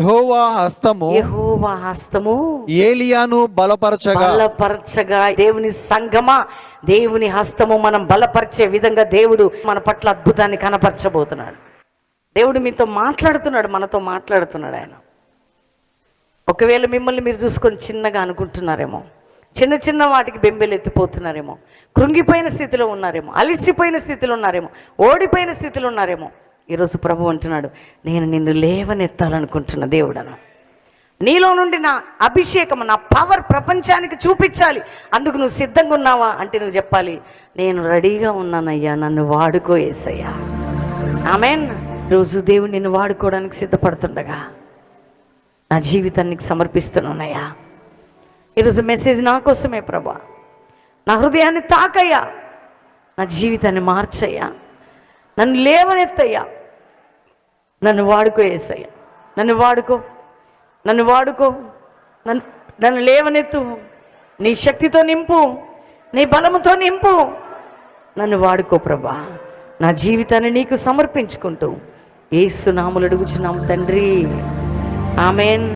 యెహోవా హస్తము యెహోవా హస్తము ఏలియాను బలపరచగా. బలపరచగా. దేవుని సంగమా దేవుని హస్తము మనం బలపరిచే విధంగా దేవుడు మన పట్ల అద్భుతాన్ని కనపరచబోతున్నాడు. దేవుడు మీతో మాట్లాడుతున్నాడు మనతో మాట్లాడుతున్నాడు ఆయన. ఒకవేళ మిమ్మల్ని మీరు చూసుకొని చిన్నగా అనుకుంటున్నారేమో చిన్న చిన్న వాటికి బెంబెలు ఎత్తిపోతున్నారేమో కృంగిపోయిన స్థితిలో ఉన్నారేమో అలిసిపోయిన స్థితిలో ఉన్నారేమో ఓడిపోయిన స్థితిలో ఉన్నారేమో ఈరోజు ప్రభు అంటున్నాడు నేను నిన్ను లేవనెత్తాలనుకుంటున్న దేవుడను. నీలో నుండి నా అభిషేకం నా పవర్ ప్రపంచానికి చూపించాలి. అందుకు నువ్వు సిద్ధంగా ఉన్నావా? అంటే నువ్వు చెప్పాలి నేను రెడీగా ఉన్నానయ్యా నన్ను వాడుకో ఏసయ్యా. ఆమెన్. రోజు దేవుడు నిన్ను వాడుకోవడానికి సిద్ధపడుతుండగా నా జీవితానికి సమర్పిస్తున్నానయ్యా. ఈరోజు మెసేజ్ నా కోసమే ప్రభా. నా హృదయాన్ని తాకయ్యా. నా జీవితాన్ని మార్చయ్యా. నన్ను లేవనెత్తయ్యా. నన్ను వాడుకో ఏసయ్య. నన్ను వాడుకో. నన్ను వాడుకో. నన్ను నన్ను లేవనెత్తు. నీ శక్తితో నింపు. నీ బలముతో నింపు. నన్ను వాడుకో ప్రభా. నా జీవితాన్ని నీకు సమర్పించుకుంటూ. ఏసునాములు అడుగుచున్నాం తండ్రి. ఆమెన్.